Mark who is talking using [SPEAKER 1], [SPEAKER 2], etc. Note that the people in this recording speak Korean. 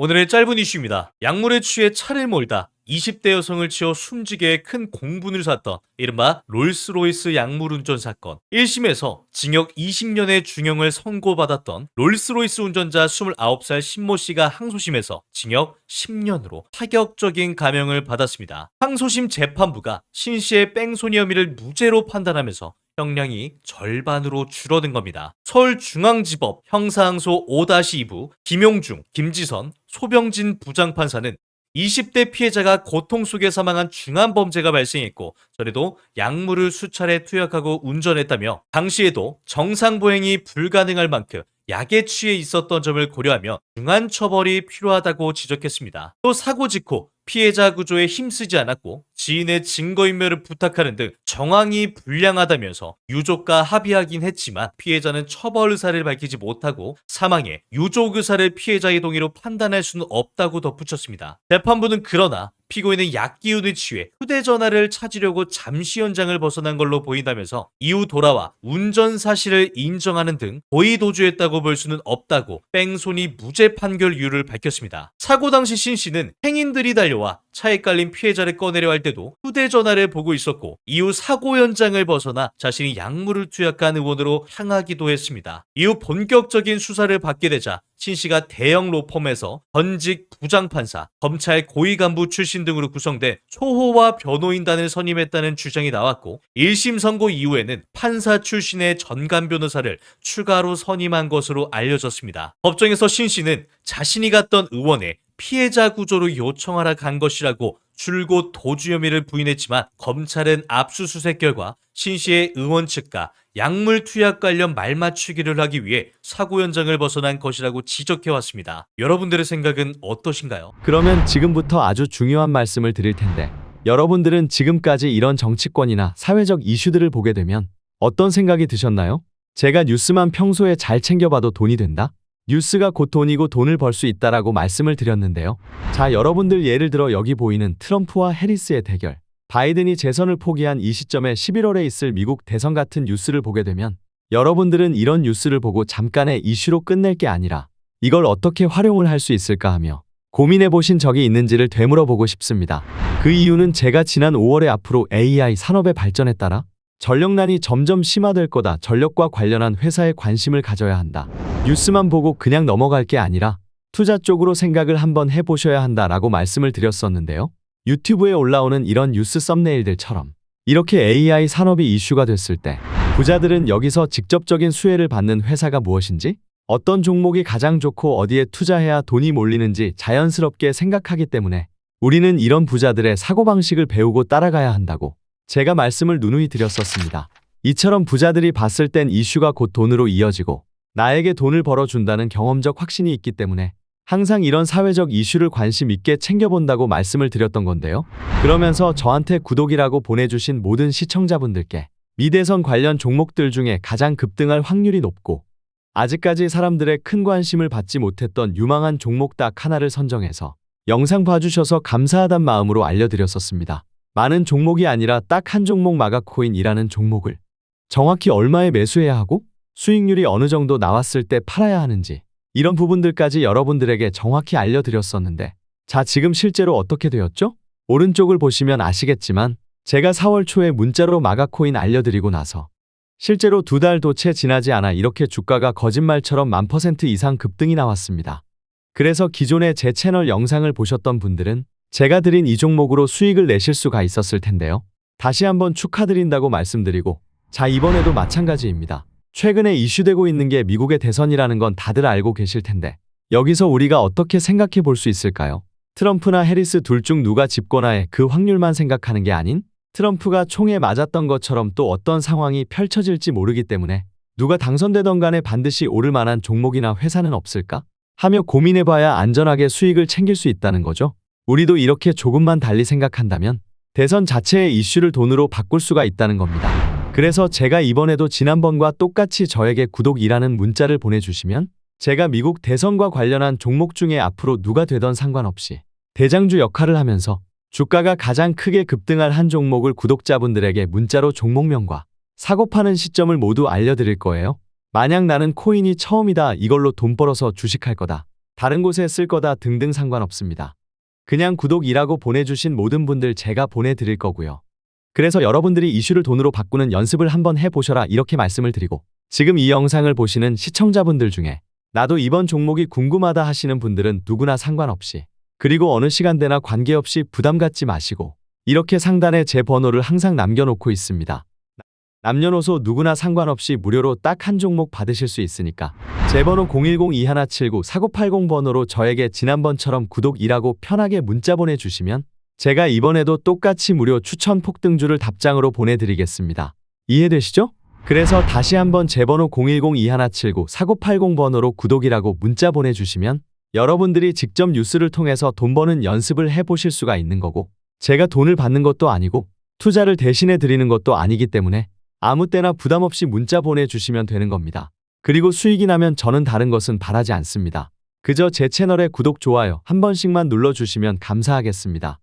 [SPEAKER 1] 오늘의 짧은 이슈입니다. 약물에 취해 차를 몰다 20대 여성을 치어 숨지게 큰 공분을 샀던 이른바 롤스로이스 약물 운전 사건. 1심에서 징역 20년의 중형을 선고받았던 롤스로이스 운전자 29살 신모 씨가 항소심에서 징역 10년으로 파격적인 감형을 받았습니다. 항소심 재판부가 신 씨의 뺑소니 혐의를 무죄로 판단하면서 형량이 절반으로 줄어든 겁니다. 서울중앙지법 형사항소 5-2부 김용중, 김지선, 소병진 부장판사는 20대 피해자가 고통 속에 사망한 중한 범죄가 발생했고 전에도 약물을 수차례 투약하고 운전했다며 당시에도 정상 보행이 불가능할 만큼 약에 취해 있었던 점을 고려하며 중한 처벌이 필요하다고 지적했습니다. 또 사고 직후 피해자 구조에 힘쓰지 않았고 지인의 증거인멸을 부탁하는 등 정황이 불량하다면서 유족과 합의하긴 했지만 피해자는 처벌 의사를 밝히지 못하고 사망해 유족 의사를 피해자의 동의로 판단할 수는 없다고 덧붙였습니다. 재판부는 그러나 피고인은 약 기운을 취해 휴대전화를 찾으려고 잠시 현장을 벗어난 걸로 보인다면서 이후 돌아와 운전 사실을 인정하는 등 고의 도주했다고 볼 수는 없다고 뺑소니 무죄 판결 이유를 밝혔습니다. 사고 당시 신 씨는 행인들이 달려와 차에 깔린 피해자를 꺼내려 할 때도 휴대전화를 보고 있었고 이후 사고 현장을 벗어나 자신이 약물을 투약한 의원으로 향하기도 했습니다. 이후 본격적인 수사를 받게 되자 신 씨가 대형 로펌에서 전직 부장판사, 검찰 고위 간부 출신 등으로 구성돼 초호와 변호인단을 선임했다는 주장이 나왔고 1심 선고 이후에는 판사 출신의 전관 변호사를 추가로 선임한 것으로 알려졌습니다. 법정에서 신 씨는 자신이 갔던 의원에 피해자 구조로 요청하라 간 것이라고 줄곧 도주 혐의를 부인했지만 검찰은 압수수색 결과 신 씨의 의원 측과 약물 투약 관련 말맞추기를 하기 위해 사고 현장을 벗어난 것이라고 지적해왔습니다. 여러분들의 생각은 어떠신가요?
[SPEAKER 2] 그러면 지금부터 아주 중요한 말씀을 드릴 텐데 여러분들은 지금까지 이런 정치권이나 사회적 이슈들을 보게 되면 어떤 생각이 드셨나요? 제가 뉴스만 평소에 잘 챙겨봐도 돈이 된다? 뉴스가 곧 돈이고 돈을 벌 수 있다라고 말씀을 드렸는데요. 자, 여러분들 예를 들어 여기 보이는 트럼프와 해리스의 대결. 바이든이 재선을 포기한 이 시점에 11월에 있을 미국 대선 같은 뉴스를 보게 되면 여러분들은 이런 뉴스를 보고 잠깐의 이슈로 끝낼 게 아니라 이걸 어떻게 활용을 할 수 있을까 하며 고민해 보신 적이 있는지를 되물어 보고 싶습니다. 그 이유는 제가 지난 5월에 앞으로 AI 산업의 발전에 따라 전력난이 점점 심화될 거다. 전력과 관련한 회사에 관심을 가져야 한다. 뉴스만 보고 그냥 넘어갈 게 아니라 투자 쪽으로 생각을 한번 해보셔야 한다라고 말씀을 드렸었는데요. 유튜브에 올라오는 이런 뉴스 썸네일들처럼 이렇게 AI 산업이 이슈가 됐을 때 부자들은 여기서 직접적인 수혜를 받는 회사가 무엇인지 어떤 종목이 가장 좋고 어디에 투자해야 돈이 몰리는지 자연스럽게 생각하기 때문에 우리는 이런 부자들의 사고방식을 배우고 따라가야 한다고 제가 말씀을 누누이 드렸었습니다. 이처럼 부자들이 봤을 땐 이슈가 곧 돈으로 이어지고 나에게 돈을 벌어준다는 경험적 확신이 있기 때문에 항상 이런 사회적 이슈를 관심 있게 챙겨본다고 말씀을 드렸던 건데요. 그러면서 저한테 구독이라고 보내주신 모든 시청자분들께 미대선 관련 종목들 중에 가장 급등할 확률이 높고 아직까지 사람들의 큰 관심을 받지 못했던 유망한 종목 딱 하나를 선정해서 영상 봐주셔서 감사하단 마음으로 알려드렸었습니다. 많은 종목이 아니라 딱 한 종목 마가코인이라는 종목을 정확히 얼마에 매수해야 하고 수익률이 어느 정도 나왔을 때 팔아야 하는지 이런 부분들까지 여러분들에게 정확히 알려드렸었는데 자 지금 실제로 어떻게 되었죠? 오른쪽을 보시면 아시겠지만 제가 4월 초에 문자로 마가코인 알려드리고 나서 실제로 두 달도 채 지나지 않아 이렇게 주가가 거짓말처럼 만 퍼센트 이상 급등이 나왔습니다. 그래서 기존에 제 채널 영상을 보셨던 분들은 제가 드린 이 종목으로 수익을 내실 수가 있었을 텐데요. 다시 한번 축하드린다고 말씀드리고 자 이번에도 마찬가지입니다. 최근에 이슈되고 있는 게 미국의 대선이라는 건 다들 알고 계실 텐데 여기서 우리가 어떻게 생각해 볼 수 있을까요? 트럼프나 해리스 둘 중 누가 집권하에 그 확률만 생각하는 게 아닌 트럼프가 총에 맞았던 것처럼 또 어떤 상황이 펼쳐질지 모르기 때문에 누가 당선되던 간에 반드시 오를 만한 종목이나 회사는 없을까? 하며 고민해봐야 안전하게 수익을 챙길 수 있다는 거죠. 우리도 이렇게 조금만 달리 생각한다면 대선 자체의 이슈를 돈으로 바꿀 수가 있다는 겁니다. 그래서 제가 이번에도 지난번과 똑같이 저에게 구독이라는 문자를 보내주시면 제가 미국 대선과 관련한 종목 중에 앞으로 누가 되던 상관없이 대장주 역할을 하면서 주가가 가장 크게 급등할 한 종목을 구독자분들에게 문자로 종목명과 사고 파는 시점을 모두 알려드릴 거예요. 만약 나는 코인이 처음이다 이걸로 돈 벌어서 주식할 거다. 다른 곳에 쓸 거다 등등 상관없습니다. 그냥 구독이라고 보내주신 모든 분들 제가 보내드릴 거고요. 그래서 여러분들이 이슈를 돈으로 바꾸는 연습을 한번 해보셔라 이렇게 말씀을 드리고 지금 이 영상을 보시는 시청자분들 중에 나도 이번 종목이 궁금하다 하시는 분들은 누구나 상관없이 그리고 어느 시간대나 관계없이 부담 갖지 마시고 이렇게 상단에 제 번호를 항상 남겨놓고 있습니다. 남녀노소 누구나 상관없이 무료로 딱 한 종목 받으실 수 있으니까 제 번호 010-2179-4980번호로 저에게 지난번처럼 구독이라고 편하게 문자 보내주시면 제가 이번에도 똑같이 무료 추천 폭등주를 답장으로 보내드리겠습니다. 이해되시죠? 그래서 다시 한번 제 번호 010-2179-4980번호로 구독이라고 문자 보내주시면 여러분들이 직접 뉴스를 통해서 돈 버는 연습을 해보실 수가 있는 거고 제가 돈을 받는 것도 아니고 투자를 대신해 드리는 것도 아니기 때문에 아무 때나 부담 없이 문자 보내주시면 되는 겁니다. 그리고 수익이 나면 저는 다른 것은 바라지 않습니다. 그저 제 채널에 구독, 좋아요 한 번씩만 눌러주시면 감사하겠습니다.